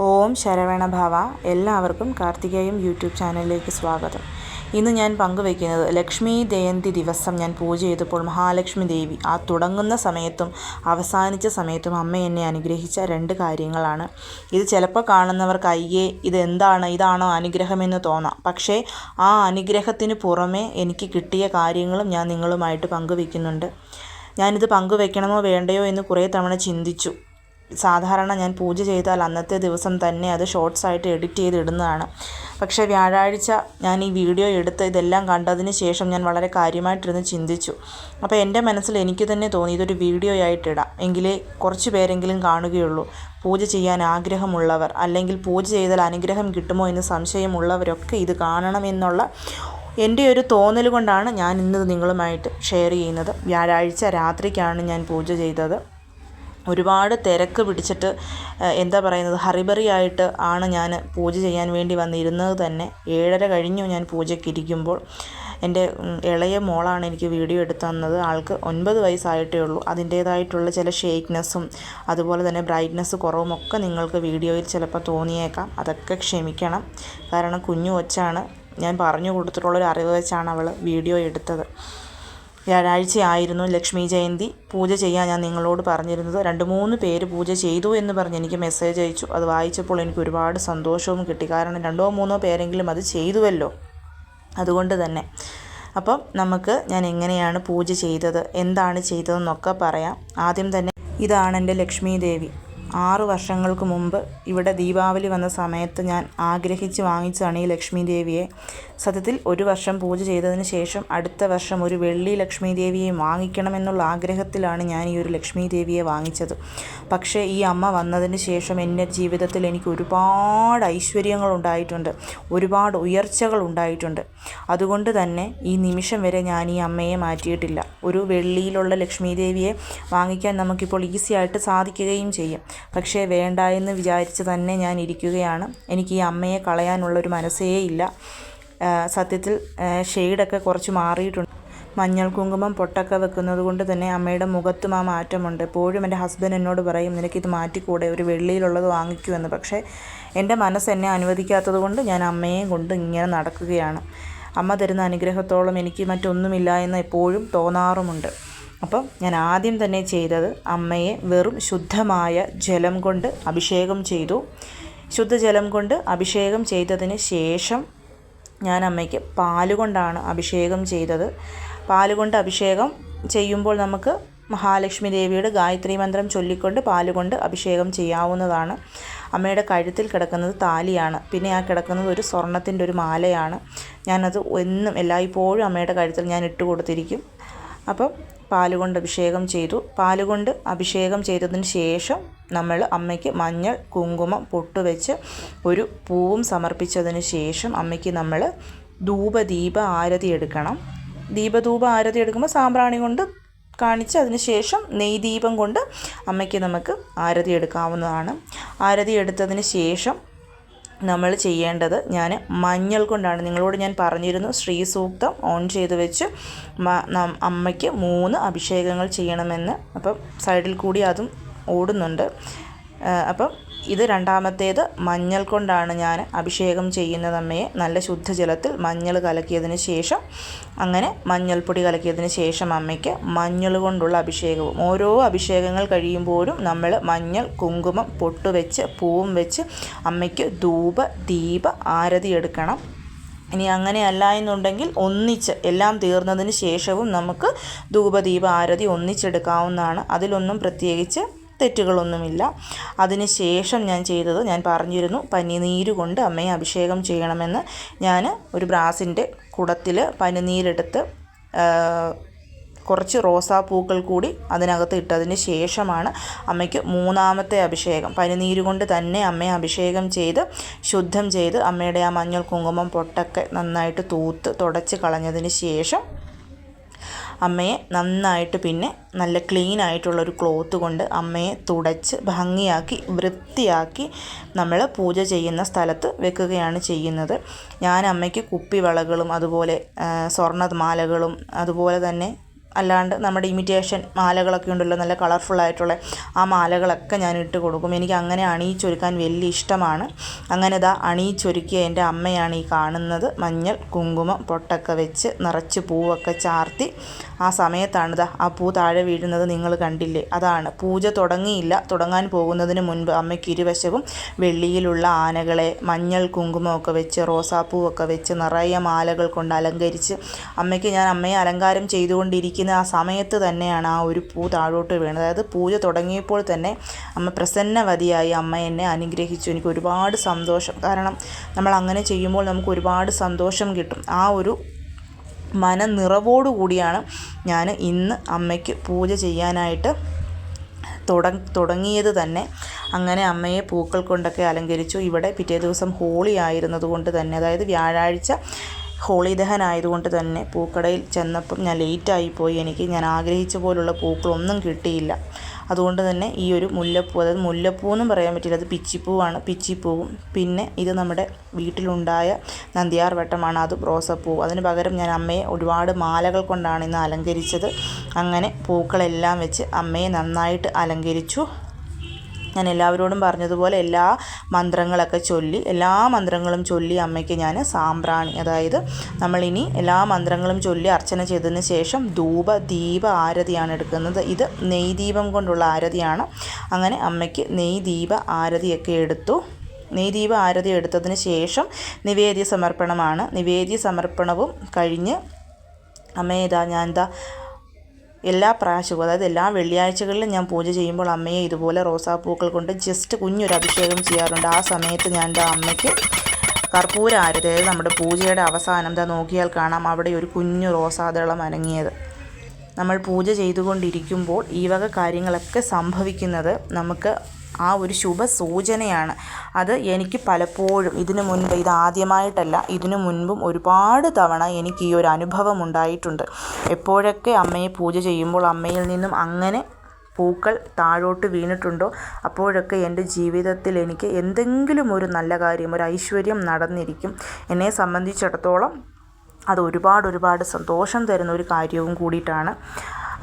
ഓം ശരവണ ഭവ. എല്ലാവർക്കും കാർത്തികേയം യൂട്യൂബ് ചാനലിലേക്ക് സ്വാഗതം. ഇന്ന് ഞാൻ പങ്കുവയ്ക്കുന്നത് ലക്ഷ്മി ജയന്തി ദിവസം ഞാൻ പൂജ ചെയ്തപ്പോൾ മഹാലക്ഷ്മി ദേവി ആ തുടങ്ങുന്ന സമയത്തും അവസാനിച്ച സമയത്തും അമ്മ എന്നെ അനുഗ്രഹിച്ച രണ്ട് കാര്യങ്ങളാണ്. ഇത് ചിലപ്പോൾ കാണുന്നവർക്ക് അയ്യേ ഇതെന്താണ്? ഇതാണോ അനുഗ്രഹമെന്ന് തോന്നാം. പക്ഷേ ആ അനുഗ്രഹത്തിന് പുറമേ എനിക്ക് കിട്ടിയ കാര്യങ്ങളും ഞാൻ നിങ്ങളുമായിട്ട് പങ്കുവയ്ക്കുന്നുണ്ട്. ഞാനിത് പങ്കുവെക്കണമോ വേണ്ടയോ എന്ന് കുറേ തവണ ചിന്തിച്ചു. സാധാരണ ഞാൻ പൂജ ചെയ്താൽ അന്നത്തെ ദിവസം തന്നെ അത് ഷോർട്സ് ആയിട്ട് എഡിറ്റ് ചെയ്ത് ഇടുന്നതാണ് പക്ഷേ വ്യാഴാഴ്ച ഞാൻ ഈ വീഡിയോ എടുത്ത് ഇതെല്ലാം കണ്ടതിന് ശേഷം ഞാൻ വളരെ കാര്യമായിട്ടിരുന്ന് ചിന്തിച്ചു. അപ്പോൾ എന്റെ മനസ്സിൽ എനിക്ക് തന്നെ തോന്നി ഇതൊരു വീഡിയോ ആയിട്ട് ഇടാം. എങ്കിലേ കുറച്ച് പേരെങ്കിലും കാണുകയുള്ളൂ. പൂജ ചെയ്യാൻ ആഗ്രഹമുള്ളവർ അല്ലെങ്കിൽ പൂജ ചെയ്താൽ അനുഗ്രഹം കിട്ടുമോ എന്ന് സംശയമുള്ളവരൊക്കെ ഇത് കാണണമെന്നുള്ള എന്റെ ഒരു തോന്നൽ കൊണ്ടാണ് ഞാൻ ഇന്ന് നിങ്ങളുമായിട്ട് ഷെയർ ചെയ്യുന്നത്. വ്യാഴാഴ്ച രാത്രിക്കാണ് ഞാൻ പൂജ ചെയ്തത്. ഒരുപാട് തിരക്ക് പിടിച്ചിട്ട് എന്താ പറയുന്നത് ഹറിബറി ആയിട്ട് ആണ് ഞാൻ പൂജ ചെയ്യാൻ വേണ്ടി വന്നിരുന്നത് തന്നെ. ഏഴര കഴിഞ്ഞു ഞാൻ പൂജയ്ക്ക് ഇരിക്കുമ്പോൾ എന്റെ ഇളയ മോളാണ് എനിക്ക് വീഡിയോ എടുത്തു തന്നത്. ആൾക്ക് ഒൻപത് വയസ്സായിട്ടേ ഉള്ളൂ. അതിന്റേതായിട്ടുള്ള ചില ഷേക്ക്നെസ്സും അതുപോലെ തന്നെ ബ്രൈറ്റ്നസ് കുറവും ഒക്കെ നിങ്ങൾക്ക് വീഡിയോയിൽ ചിലപ്പോൾ തോന്നിയേക്കാം. അതൊക്കെ ക്ഷമിക്കണം. കാരണം കുഞ്ഞു കൊച്ചാണ് ഞാൻ പറഞ്ഞു കൊടുത്തിട്ടുള്ളൊരു അറിവ് വെച്ചാണ് അവൾ വീഡിയോ എടുത്തത്. വ്യാഴാഴ്ചയായിരുന്നു ലക്ഷ്മി ജയന്തി. പൂജ ചെയ്യാൻ ഞാൻ നിങ്ങളോട് പറഞ്ഞിരുന്നത്. രണ്ട് മൂന്ന് പേര് പൂജ ചെയ്തു എന്ന് പറഞ്ഞ് എനിക്ക് മെസ്സേജ് അയച്ചു. അത് വായിച്ചപ്പോൾ എനിക്ക് ഒരുപാട് സന്തോഷവും കിട്ടി. കാരണം രണ്ടോ മൂന്നോ പേരെങ്കിലും അത് ചെയ്തുവല്ലോ. അതുകൊണ്ട് തന്നെ. അപ്പം നമുക്ക് ഞാൻ എങ്ങനെയാണ് പൂജ ചെയ്തത്? എന്താണ് ചെയ്തതെന്നൊക്കെ പറയാം. ആദ്യം തന്നെ ഇതാണ് എന്റെ ലക്ഷ്മി ദേവി. ആറു വർഷങ്ങൾക്ക് മുമ്പ് ഇവിടെ ദീപാവലി വന്ന സമയത്ത് ഞാൻ ആഗ്രഹിച്ച് വാങ്ങിച്ചതാണ് ഈ ലക്ഷ്മി ദേവിയെ സത്യത്തിൽ ഒരു വർഷം പൂജ ചെയ്തതിന് ശേഷം അടുത്ത വർഷം ഒരു വെള്ളി ലക്ഷ്മി ദേവിയെ വാങ്ങിക്കണമെന്നുള്ള ആഗ്രഹത്തിലാണ് ഞാൻ ഈ ഒരു ലക്ഷ്മി ദേവിയെ വാങ്ങിച്ചത്. പക്ഷേ ഈ അമ്മ വന്നതിന് ശേഷം എന്റെ ജീവിതത്തിൽ എനിക്ക് ഒരുപാട് ഐശ്വര്യങ്ങൾ ഉണ്ടായിട്ടുണ്ട്. ഒരുപാട് ഉയർച്ചകൾ ഉണ്ടായിട്ടുണ്ട്. അതുകൊണ്ട് തന്നെ ഈ നിമിഷം വരെ ഞാൻ ഈ അമ്മയെ മാറ്റിയിട്ടില്ല. ഒരു വെള്ളിയിലുള്ള ലക്ഷ്മി ദേവിയെ വാങ്ങിക്കാൻ നമുക്കിപ്പോൾ ഈസി ആയിട്ട് സാധിക്കുകയും ചെയ്യും. പക്ഷേ വേണ്ട എന്ന് വിചാരിച്ച് തന്നെ ഞാൻ ഇരിക്കുകയാണ്. എനിക്ക് ഈ അമ്മയെ കളയാനുള്ളൊരു മനസ്സേ ഇല്ല. സത്യത്തിൽ ഷെയ്ഡൊക്കെ കുറച്ച് മാറിയിട്ടുണ്ട്. മഞ്ഞൾ കുങ്കുമം പൊട്ടൊക്കെ വെക്കുന്നത് കൊണ്ട് തന്നെ അമ്മയുടെ മുഖത്തും ആ മാറ്റമുണ്ട്. എപ്പോഴും എന്റെ ഹസ്ബൻഡ് എന്നോട് പറയും നിനക്കിത് മാറ്റിക്കൂടെ? ഒരു വെള്ളിയിലുള്ളത് വാങ്ങിക്കൂ എന്ന് പക്ഷേ എന്റെ മനസ്സ് എന്നെ അനുവദിക്കാത്തത് കൊണ്ട് ഞാൻ അമ്മയെയും കൊണ്ട് ഇങ്ങനെ നടക്കുകയാണ്. അമ്മ തരുന്ന അനുഗ്രഹത്തോളം എനിക്ക് മറ്റൊന്നുമില്ല എന്ന് എപ്പോഴും തോന്നാറുമുണ്ട്. അപ്പം ഞാൻ ആദ്യം തന്നെ ചെയ്തത് അമ്മയെ വെറും ശുദ്ധമായ ജലം കൊണ്ട് അഭിഷേകം ചെയ്തു. ശുദ്ധജലം കൊണ്ട് അഭിഷേകം ചെയ്തതിന് ശേഷം ഞാൻ അമ്മയ്ക്ക് പാലുകൊണ്ടാണ് അഭിഷേകം ചെയ്തത്. പാലുകൊണ്ട് അഭിഷേകം ചെയ്യുമ്പോൾ നമുക്ക് മഹാലക്ഷ്മി ദേവിയുടെ ഗായത്രി മന്ത്രം ചൊല്ലിക്കൊണ്ട് പാലുകൊണ്ട് അഭിഷേകം ചെയ്യാവുന്നതാണ്. അമ്മയുടെ കഴുത്തിൽ കിടക്കുന്നത് താലിയാണ്. പിന്നെ ആ കിടക്കുന്നത് ഒരു സ്വർണത്തിന്റെ ഒരു മാലയാണ്. ഞാനത് എന്നും എല്ലായ്പ്പോഴും അമ്മയുടെ കഴുത്തിൽ ഞാൻ ഇട്ട് കൊടുത്തിരിക്കും അപ്പം പാലുകൊണ്ട് അഭിഷേകം ചെയ്തു. പാലുകൊണ്ട് അഭിഷേകം ചെയ്തതിന് ശേഷം നമ്മൾ അമ്മയ്ക്ക് മഞ്ഞൾ കുങ്കുമം പൊട്ടുവെച്ച് ഒരു പൂവും സമർപ്പിച്ചതിന് ശേഷം അമ്മയ്ക്ക് നമ്മൾ ധൂപദീപ ആരതി എടുക്കണം. ദീപധൂപ ആരതി എടുക്കുമ്പോൾ സാമ്പ്രാണി കൊണ്ട് കാണിച്ച് അതിന് ശേഷം നെയ്ദീപം കൊണ്ട് അമ്മയ്ക്ക് നമുക്ക് ആരതി എടുക്കാവുന്നതാണ്. ആരതി എടുത്തതിന് ശേഷം നമ്മൾ ചെയ്യേണ്ടത് ഞാൻ മഞ്ഞൾ കൊണ്ടാണ്. നിങ്ങളോട് ഞാൻ പറഞ്ഞിരുന്നു ശ്രീ സൂക്തം ഓൺ ചെയ്ത് വെച്ച് അമ്മയ്ക്ക് മൂന്ന് അഭിഷേകങ്ങൾ ചെയ്യണമെന്ന്. അപ്പം സൈഡിൽ കൂടി അതും ഓടുന്നുണ്ട്. അപ്പം ഇത് രണ്ടാമത്തേത് മഞ്ഞൾ കൊണ്ടാണ് ഞാൻ അഭിഷേകം ചെയ്യുന്നത് അമ്മയെ. നല്ല ശുദ്ധജലത്തിൽ മഞ്ഞൾ കലക്കിയതിന് ശേഷം അങ്ങനെ മഞ്ഞൾപ്പൊടി കലക്കിയതിന് ശേഷം അമ്മയ്ക്ക് മഞ്ഞൾ കൊണ്ടുള്ള അഭിഷേകവും. ഓരോ അഭിഷേകങ്ങൾ കഴിയുമ്പോഴും നമ്മൾ മഞ്ഞൾ കുങ്കുമം പൊട്ടുവെച്ച് പൂവും വെച്ച് അമ്മയ്ക്ക് ധൂപ ദീപ ആരതി എടുക്കണം. ഇനി അങ്ങനെയല്ല എന്നുണ്ടെങ്കിൽ ഒന്നിച്ച് എല്ലാം തീർന്നതിന് ശേഷവും നമുക്ക് ധൂപദീപ ആരതി ഒന്നിച്ചെടുക്കാവുന്നതാണ്. അതിലൊന്നും പ്രത്യേകിച്ച് തെറ്റുകളൊന്നുമില്ല. അതിന് ശേഷം ഞാൻ ചെയ്തത് ഞാൻ പറഞ്ഞിരുന്നു പനിനീര് കൊണ്ട് അമ്മയെ അഭിഷേകം ചെയ്യണമെന്ന്. ഞാൻ ഒരു ബ്രാസിന്റെ കുടത്തിൽ പനിനീരെടുത്ത് കുറച്ച് റോസാപ്പൂക്കൾ കൂടി അതിനകത്ത് ഇട്ടതിന് ശേഷമാണ് അമ്മയ്ക്ക് മൂന്നാമത്തെ അഭിഷേകം. പനിനീര് കൊണ്ട് തന്നെ അമ്മയെ അഭിഷേകം ചെയ്ത് ശുദ്ധം ചെയ്ത് അമ്മയുടെ ആ മഞ്ഞൾ കുങ്കുമം പൊട്ടൊക്കെ നന്നായിട്ട് തൂത്ത് തുടച്ച് കളഞ്ഞതിന് ശേഷം അമ്മയെ നന്നായിട്ട് പിന്നെ നല്ല ക്ലീൻ ആയിട്ടുള്ളൊരു ക്ലോത്ത് കൊണ്ട് അമ്മയെ തുടച്ച് ഭംഗിയാക്കി വൃത്തിയാക്കി നമ്മൾ പൂജ ചെയ്യുന്ന സ്ഥലത്ത് വെക്കുകയാണ് ചെയ്യുന്നത്. ഞാൻ അമ്മയ്ക്ക് കുപ്പിവളകളും അതുപോലെ സ്വർണമാലകളും അതുപോലെ തന്നെ അല്ലാണ്ട് നമ്മുടെ ഇമിറ്റേഷൻ മാലകളൊക്കെ ഉണ്ടല്ലോ നല്ല കളർഫുൾ ആയിട്ടുള്ള ആ മാലകളൊക്കെ ഞാൻ ഇട്ട് കൊടുക്കും. എനിക്ക് അങ്ങനെ അണിയിച്ചൊരുക്കാൻ വലിയ ഇഷ്ടമാണ്. അങ്ങനെ ഇതാ അണിയിച്ചൊരുക്കിയ എന്റെ അമ്മയാണ് ഈ കാണുന്നത്. മഞ്ഞൾ കുങ്കുമം പൊട്ടൊക്കെ വെച്ച് നിറച്ച് പൂവൊക്കെ ചാർത്തി ആ സമയത്താണ് ഇതാ ആ പൂ താഴെ വീഴുന്നത് നിങ്ങൾ കണ്ടില്ലേ? അതാണ്. പൂജ തുടങ്ങിയില്ല. തുടങ്ങാൻ പോകുന്നതിന് മുൻപ് അമ്മയ്ക്ക് ഇരുവശവും വെള്ളിയിലുള്ള ആനകളെ മഞ്ഞൾ കുങ്കുമമൊക്കെ വെച്ച് റോസാപ്പൂവൊക്കെ വെച്ച് നിറയെ മാലകൾ കൊണ്ട് അലങ്കരിച്ച് അമ്മയ്ക്ക് ഞാൻ അമ്മയെ അലങ്കാരം ചെയ്തുകൊണ്ടിരിക്കുന്ന ആ സമയത്ത് തന്നെയാണ് ആ ഒരു പൂ താഴോട്ട് വീണത്. അതായത് പൂജ തുടങ്ങിയപ്പോൾ തന്നെ അമ്മ പ്രസന്നവതിയായി അമ്മ എന്നെ അനുഗ്രഹിച്ചു. എനിക്ക് ഒരുപാട് സന്തോഷം. കാരണം നമ്മൾ അങ്ങനെ ചെയ്യുമ്പോൾ നമുക്ക് ഒരുപാട് സന്തോഷം കിട്ടും. ആ ഒരു മനനിറവോടു കൂടിയാണ് ഞാൻ ഇന്ന് അമ്മയ്ക്ക് പൂജ ചെയ്യാനായിട്ട് തുട തുടങ്ങിയത് തന്നെ. അങ്ങനെ അമ്മയെ പൂക്കൾ കൊണ്ടൊക്കെ അലങ്കരിച്ചു. ഇവിടെ പിറ്റേ ദിവസം ഹോളി ആയിരുന്നതുകൊണ്ട് തന്നെ. അതായത് വ്യാഴാഴ്ച ഹോളി ദഹനായതുകൊണ്ട് തന്നെ പൂക്കടയിൽ ചെന്നപ്പം ഞാൻ ലേറ്റായി പോയി എനിക്ക് ഞാൻ ആഗ്രഹിച്ച പോലുള്ള പൂക്കളൊന്നും കിട്ടിയില്ല. അതുകൊണ്ട് തന്നെ ഈ ഒരു മുല്ലപ്പൂ അതായത് മുല്ലപ്പൂ എന്നും പറയാൻ പറ്റില്ല. അത് പിച്ചിപ്പൂവാണ്. പിച്ചിപ്പൂവും. പിന്നെ ഇത് നമ്മുടെ വീട്ടിലുണ്ടായ നന്ദിയാർ വട്ടമാണ്. അത് റോസപ്പൂ. അതിന് പകരം ഞാൻ അമ്മയെ ഒരുപാട് മാലകൾ കൊണ്ടാണ് ഇന്ന് അലങ്കരിച്ചത്. അങ്ങനെ പൂക്കളെല്ലാം വെച്ച് അമ്മയെ നന്നായിട്ട് അലങ്കരിച്ചു. ഞാൻ എല്ലാവരോടും പറഞ്ഞതുപോലെ എല്ലാ മന്ത്രങ്ങളൊക്കെ ചൊല്ലി എല്ലാ മന്ത്രങ്ങളും ചൊല്ലി അമ്മയ്ക്ക് ഞാൻ സാമ്പ്രാണി. അതായത് നമ്മളിനി എല്ലാ മന്ത്രങ്ങളും ചൊല്ലി അർച്ചന ചെയ്തതിന് ശേഷം ധൂപ ദീപ ആരതിയാണ് എടുക്കുന്നത്. ഇത് നെയ് ദീപം കൊണ്ടുള്ള ആരതിയാണ്. അങ്ങനെ അമ്മയ്ക്ക് നെയ് ദീപ ആരതിയൊക്കെ എടുത്തു. നെയ്ദീപ ആരതി എടുത്തതിന് ശേഷം നിവേദ്യ സമർപ്പണമാണ്. നിവേദ്യ സമർപ്പണവും കഴിഞ്ഞ് അമ്മേതാ ഞാൻ എന്താ എല്ലാ പ്രാവശ്യവും അതായത് എല്ലാ വെള്ളിയാഴ്ചകളിലും ഞാൻ പൂജ ചെയ്യുമ്പോൾ അമ്മയെ ഇതുപോലെ റോസാപ്പൂക്കൾ കൊണ്ട് ജസ്റ്റ് കുഞ്ഞൊരു അഭിഷേകം ചെയ്യാറുണ്ട്. ആ സമയത്ത് ഞാൻ എന്റെ അമ്മയ്ക്ക് കർപ്പൂര ആരതി നമ്മുടെ പൂജയുടെ അവസാനം എന്താ നോക്കിയാൽ കാണാം അവിടെ ഒരു കുഞ്ഞു റോസാദളം അനങ്ങിയത് നമ്മൾ പൂജ ചെയ്തുകൊണ്ടിരിക്കുമ്പോൾ ഈ വക കാര്യങ്ങളൊക്കെ സംഭവിക്കുന്നത് നമുക്ക് ആ ഒരു ശുഭ സൂചനയാണ് അത് എനിക്ക് പലപ്പോഴും ഇതിനു മുൻപ് ഇത് ആദ്യമായിട്ടല്ല ഇതിനു മുൻപും ഒരുപാട് തവണ എനിക്ക് ഈ ഒരു അനുഭവം ഉണ്ടായിട്ടുണ്ട്. എപ്പോഴൊക്കെ അമ്മയെ പൂജ ചെയ്യുമ്പോൾ അമ്മയിൽ നിന്നും അങ്ങനെ പൂക്കൾ താഴോട്ട് വീണിട്ടുണ്ടോ അപ്പോഴൊക്കെ എന്റെ ജീവിതത്തിൽ എനിക്ക് എന്തെങ്കിലും ഒരു നല്ല കാര്യം ഒരു ഐശ്വര്യം നടന്നിരിക്കും. എന്നെ സംബന്ധിച്ചിടത്തോളം അത് ഒരുപാട് ഒരുപാട് സന്തോഷം തരുന്ന ഒരു കാര്യവും കൂടിയിട്ടാണ്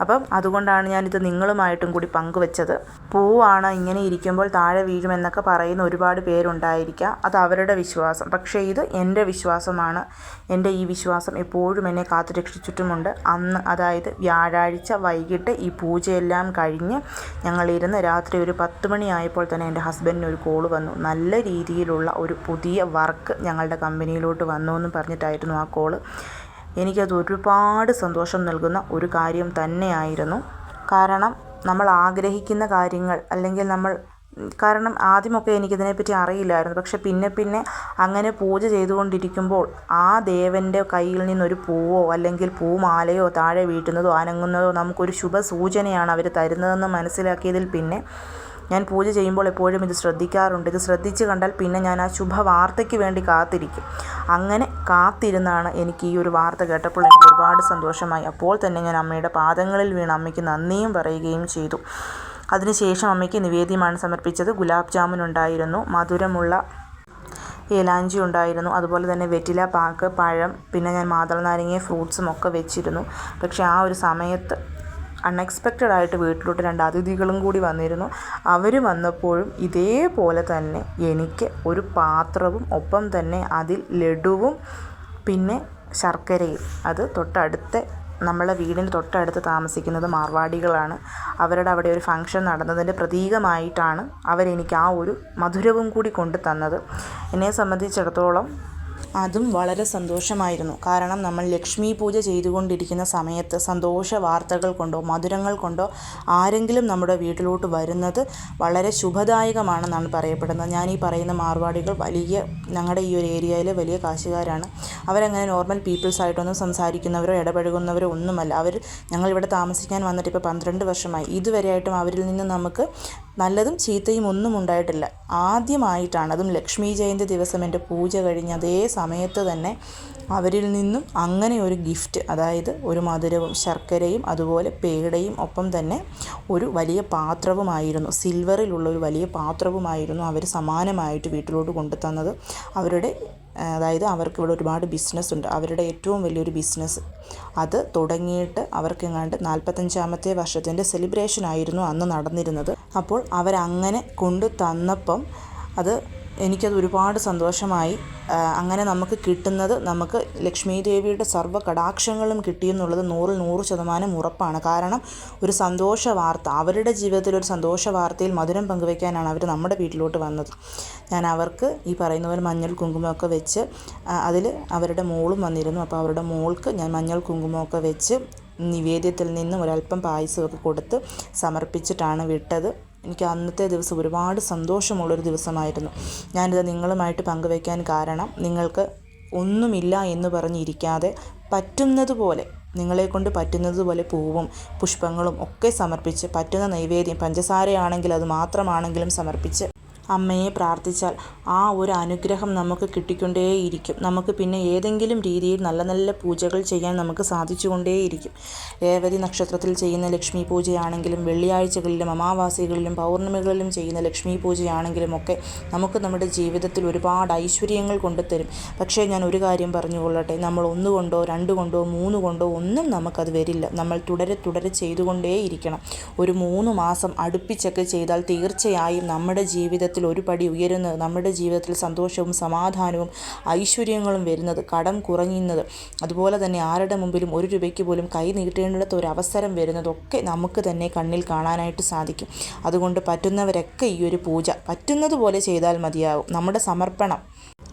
അപ്പം അതുകൊണ്ടാണ് ഞാനിത് നിങ്ങളുമായിട്ടും കൂടി പങ്കുവെച്ചത്. പൂവാണ് ഇങ്ങനെ ഇരിക്കുമ്പോൾ താഴെ വീഴുമെന്നൊക്കെ പറയുന്ന ഒരുപാട് പേരുണ്ടായിരിക്കാം. അത് അവരുടെ വിശ്വാസം. പക്ഷേ ഇത് എന്റെ വിശ്വാസമാണ്. എന്റെ ഈ വിശ്വാസം എപ്പോഴും എന്നെ കാത്തുരക്ഷിച്ചിട്ടുമുണ്ട് അന്ന് അതായത് വ്യാഴാഴ്ച വൈകിട്ട് ഈ പൂജയെല്ലാം കഴിഞ്ഞ് ഞങ്ങളിരുന്ന് രാത്രി ഒരു പത്ത് മണിയായപ്പോൾ തന്നെ എന്റെ ഹസ്ബൻഡിന് ഒരു കോൾ വന്നു. നല്ല രീതിയിലുള്ള ഒരു പുതിയ വർക്ക് ഞങ്ങളുടെ കമ്പനിയിലോട്ട് വന്നു എന്ന് പറഞ്ഞിട്ടായിരുന്നു ആ കോൾ. എനിക്കത് ഒരുപാട് സന്തോഷം നൽകുന്ന ഒരു കാര്യം തന്നെയായിരുന്നു. കാരണം നമ്മൾ ആഗ്രഹിക്കുന്ന കാര്യങ്ങൾ അല്ലെങ്കിൽ നമ്മൾ കാരണം ആദ്യമൊക്കെ എനിക്കിതിനെപ്പറ്റി അറിയില്ലായിരുന്നു. പക്ഷെ പിന്നെ പിന്നെ അങ്ങനെ പൂജ ചെയ്തുകൊണ്ടിരിക്കുമ്പോൾ ആ ദേവന്റെ കയ്യിൽ നിന്നൊരു പൂവോ അല്ലെങ്കിൽ പൂമാലയോ താഴെ വീട്ടുന്നതോ അനങ്ങുന്നതോ നമുക്കൊരു ശുഭസൂചനയാണ് അവർ തരുന്നതെന്ന് മനസ്സിലാക്കിയതിൽ പിന്നെ ഞാൻ പൂജ ചെയ്യുമ്പോൾ എപ്പോഴും ഇത് ശ്രദ്ധിക്കാറുണ്ട്. ഇത് ശ്രദ്ധിച്ച് കണ്ടാൽ പിന്നെ ഞാൻ ആ ശുഭവാർത്തയ്ക്ക് വേണ്ടി കാത്തിരിക്കും. അങ്ങനെ കാത്തിരുന്നാണ് എനിക്ക് ഈ ഒരു വാർത്ത കേട്ടപ്പോൾ എനിക്ക് ഒരുപാട് സന്തോഷമായി. അപ്പോൾ തന്നെ ഞാൻ അമ്മയുടെ പാദങ്ങളിൽ വീണ് അമ്മയ്ക്ക് നന്ദിയും പറയുകയും ചെയ്തു. അതിനുശേഷം അമ്മയ്ക്ക് നിവേദ്യമാണ് സമർപ്പിച്ചത്. ഗുലാബ് ജാമുൻ ഉണ്ടായിരുന്നു മധുരമുള്ള ഏലാഞ്ചി ഉണ്ടായിരുന്നു അതുപോലെ തന്നെ വെറ്റില പാക്ക് പഴം പിന്നെ ഞാൻ മാതള ഫ്രൂട്ട്സും ഒക്കെ വെച്ചിരുന്നു. പക്ഷേ ആ ഒരു സമയത്ത് അൺഎക്സ്പെക്റ്റഡ് ആയിട്ട് വീട്ടിലോട്ട് രണ്ട് അതിഥികളും കൂടി വന്നിരുന്നു. അവർ വന്നപ്പോഴും ഇതേപോലെ തന്നെ എനിക്ക് ഒരു പാത്രവും ഒപ്പം തന്നെ അതിൽ ലഡുവും പിന്നെ ശർക്കരയും. അത് തൊട്ടടുത്ത നമ്മളെ വീടിന് തൊട്ടടുത്ത് താമസിക്കുന്നത് മാർവാടികളാണ്. അവരുടെ അവിടെ ഒരു ഫംഗ്ഷൻ നടന്നതിന്റെ പ്രതീകമായിട്ടാണ് അവരെനിക്ക് ആ ഒരു മധുരവും കൂടി കൊണ്ടു തന്നത് എന്നെ സംബന്ധിച്ചിടത്തോളം അതും വളരെ സന്തോഷമായിരുന്നു. കാരണം നമ്മൾ ലക്ഷ്മി പൂജ ചെയ്തുകൊണ്ടിരിക്കുന്ന സമയത്ത് സന്തോഷ വാർത്തകൾ കൊണ്ടോ മധുരങ്ങൾ കൊണ്ടോ ആരെങ്കിലും നമ്മുടെ വീട്ടിലോട്ട് വരുന്നത് വളരെ ശുഭദായകമാണെന്നാണ് പറയപ്പെടുന്നത്. ഞാൻ ഈ പറയുന്ന മാർവാടികൾ വലിയ ഞങ്ങളുടെ ഈ ഒരു ഏരിയയിലെ വലിയ കാശുകാരാണ്. അവരങ്ങനെ നോർമൽ പീപ്പിൾസ് ആയിട്ടൊന്നും സംസാരിക്കുന്നവരോ ഇടപഴകുന്നവരോ ഒന്നുമല്ല. അവർ ഞങ്ങളിവിടെ താമസിക്കാൻ വന്നിട്ട് ഇപ്പോൾ പന്ത്രണ്ട് വർഷമായി. ഇതുവരെയായിട്ടും അവരിൽ നിന്ന് നമുക്ക് നല്ലതും ചീത്തയും ഒന്നും ഉണ്ടായിട്ടില്ല. ആദ്യമായിട്ടാണ് അതും ലക്ഷ്മി ജയന്തി ദിവസം എന്റെ പൂജ കഴിഞ്ഞ അതേ സമയത്ത് തന്നെ അവരിൽ നിന്നും അങ്ങനെ ഒരു ഗിഫ്റ്റ് അതായത് ഒരു മധുരവും ശർക്കരയും അതുപോലെ പേടയും ഒപ്പം തന്നെ ഒരു വലിയ പാത്രവുമായിരുന്നു സിൽവറിലുള്ള ഒരു വലിയ പാത്രവുമായിരുന്നു അവർ സമാനമായിട്ട് വീട്ടിലോട്ട് കൊണ്ടു തന്നത് അവരുടെ അതായത് അവർക്ക് ഇവിടെ ഒരുപാട് ബിസിനസ് ഉണ്ട്. അവരുടെ ഏറ്റവും വലിയൊരു ബിസിനസ് അത് തുടങ്ങിയിട്ട് അവർക്കെങ്ങാണ്ട് നാൽപ്പത്തഞ്ചാമത്തെ വർഷത്തിന്റെ സെലിബ്രേഷൻ ആയിരുന്നു അന്ന് നടന്നിരുന്നത്. അപ്പോൾ അവരങ്ങനെ കൊണ്ടു തന്നപ്പം അത് എനിക്കത് ഒരുപാട് സന്തോഷമായി. അങ്ങനെ നമുക്ക് കിട്ടുന്നത് നമുക്ക് ലക്ഷ്മി ദേവിയുടെ സർവ കടാക്ഷങ്ങളും കിട്ടിയെന്നുള്ളത് നൂറിൽ നൂറ് ശതമാനം ഉറപ്പാണ്. കാരണം ഒരു സന്തോഷ വാർത്ത അവരുടെ ജീവിതത്തിൽ ഒരു സന്തോഷ വാർത്തയിൽ മധുരം പങ്കുവയ്ക്കാനാണ് അവർ നമ്മുടെ വീട്ടിലോട്ട് വന്നത്. ഞാൻ അവർക്ക് ഈ പറയുന്ന പോലെ മഞ്ഞൾ കുങ്കുമമൊക്കെ വെച്ച് അതിൽ അവരുടെ മോളും വന്നിരുന്നു. അപ്പോൾ അവരുടെ മോൾക്ക് ഞാൻ മഞ്ഞൾ കുങ്കുമമൊക്കെ വെച്ച് നിവേദ്യത്തിൽ നിന്നും ഒരല്പം പായസമൊക്കെ കൊടുത്ത് സമർപ്പിച്ചിട്ടാണ് വിട്ടത്. എനിക്ക് അന്നത്തെ ദിവസം ഒരുപാട് സന്തോഷമുള്ളൊരു ദിവസമായിരുന്നു. ഞാനിത് നിങ്ങളുമായിട്ട് പങ്കുവയ്ക്കാൻ കാരണം നിങ്ങൾക്ക് ഒന്നുമില്ല എന്ന് പറഞ്ഞിരിക്കാതെ പറ്റുന്നത് പോലെ നിങ്ങളെക്കൊണ്ട് പറ്റുന്നത് പോലെ പൂവും പുഷ്പങ്ങളും ഒക്കെ സമർപ്പിച്ച് പറ്റുന്ന നൈവേദ്യം പഞ്ചസാരയാണെങ്കിൽ അത് മാത്രമാണെങ്കിലും സമർപ്പിച്ച് അമ്മയെ പ്രാർത്ഥിച്ചാൽ ആ ഒരു അനുഗ്രഹം നമുക്ക് കിട്ടിക്കൊണ്ടേയിരിക്കും. നമുക്ക് പിന്നെ ഏതെങ്കിലും രീതിയിൽ നല്ല നല്ല പൂജകൾ ചെയ്യാൻ നമുക്ക് സാധിച്ചുകൊണ്ടേയിരിക്കും. രേവതി നക്ഷത്രത്തിൽ ചെയ്യുന്ന ലക്ഷ്മി പൂജയാണെങ്കിലും വെള്ളിയാഴ്ചകളിലും അമാവാസികളിലും പൗർണമികളിലും ചെയ്യുന്ന ലക്ഷ്മി പൂജയാണെങ്കിലും ഒക്കെ നമുക്ക് നമ്മുടെ ജീവിതത്തിൽ ഒരുപാട് ഐശ്വര്യങ്ങൾ കൊണ്ടുതരും. പക്ഷേ ഞാൻ ഒരു കാര്യം പറഞ്ഞുകൊള്ളട്ടെ നമ്മൾ ഒന്നുകൊണ്ടോ രണ്ട് കൊണ്ടോ മൂന്ന് കൊണ്ടോ ഒന്നും നമുക്കത് വരില്ല. നമ്മൾ തുടരെ തുടരെ ചെയ്തുകൊണ്ടേയിരിക്കണം. ഒരു മൂന്ന് മാസം അടുപ്പിച്ചൊക്കെ ചെയ്താൽ തീർച്ചയായും നമ്മുടെ ജീവിതത്തിൽ ജീവിതത്തിൽ ഒരു പടി ഉയരുന്നത് നമ്മുടെ ജീവിതത്തിൽ സന്തോഷവും സമാധാനവും ഐശ്വര്യങ്ങളും വരുന്നത് കടം കുറയുന്നത് അതുപോലെ തന്നെ ആരുടെ മുമ്പിലും ഒരു രൂപയ്ക്ക് പോലും കൈ നീട്ടേണ്ടിടത്ത് ഒരു അവസരം വരുന്നതൊക്കെ നമുക്ക് തന്നെ കണ്ണിൽ കാണാനായിട്ട് സാധിക്കും. അതുകൊണ്ട് പറ്റുന്നവരൊക്കെ ഈ ഒരു പൂജ പറ്റുന്നത് പോലെ ചെയ്താൽ മതിയാവും. നമ്മുടെ സമർപ്പണം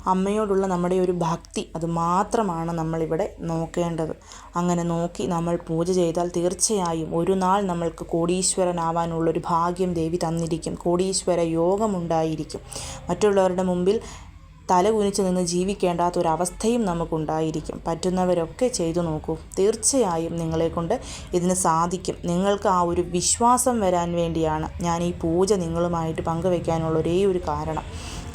അമ്മയോടുള്ള നമ്മുടെ ഒരു ഭക്തി അത് മാത്രമാണ് നമ്മളിവിടെ നോക്കേണ്ടത്. അങ്ങനെ നോക്കി നമ്മൾ പൂജ ചെയ്താൽ തീർച്ചയായും ഒരു നാൾ നമ്മൾക്ക് കോടീശ്വരനാവാനുള്ളൊരു ഭാഗ്യം ദേവി തന്നിരിക്കും. കോടീശ്വര യോഗമുണ്ടായിരിക്കും. മറ്റുള്ളവരുടെ മുമ്പിൽ തല കുനിച്ച് നിന്ന് ജീവിക്കേണ്ടാത്തൊരവസ്ഥയും നമുക്കുണ്ടായിരിക്കും. പറ്റുന്നവരൊക്കെ ചെയ്തു നോക്കൂ. തീർച്ചയായും നിങ്ങളെക്കൊണ്ട് ഇതിന് സാധിക്കും. നിങ്ങൾക്ക് ആ ഒരു വിശ്വാസം വരാൻ വേണ്ടിയാണ് ഞാൻ ഈ പൂജ നിങ്ങളുമായിട്ട് പങ്കുവെക്കാനുള്ള ഒരേ ഒരു കാരണം.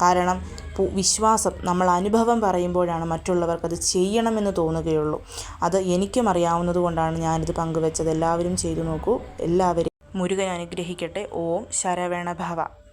കാരണം വിശ്വാസം നമ്മൾ അനുഭവം പറയുമ്പോഴാണ് മറ്റുള്ളവർക്കത് ചെയ്യണമെന്ന് തോന്നുകയുള്ളൂ. അത് എനിക്കും അറിയാവുന്നത് കൊണ്ടാണ് ഞാനിത് പങ്കുവെച്ചത്. എല്ലാവരും ചെയ്തു നോക്കൂ. എല്ലാവരും മുരുകൻ അനുഗ്രഹിക്കട്ടെ. ഓം ശരവണഭവ.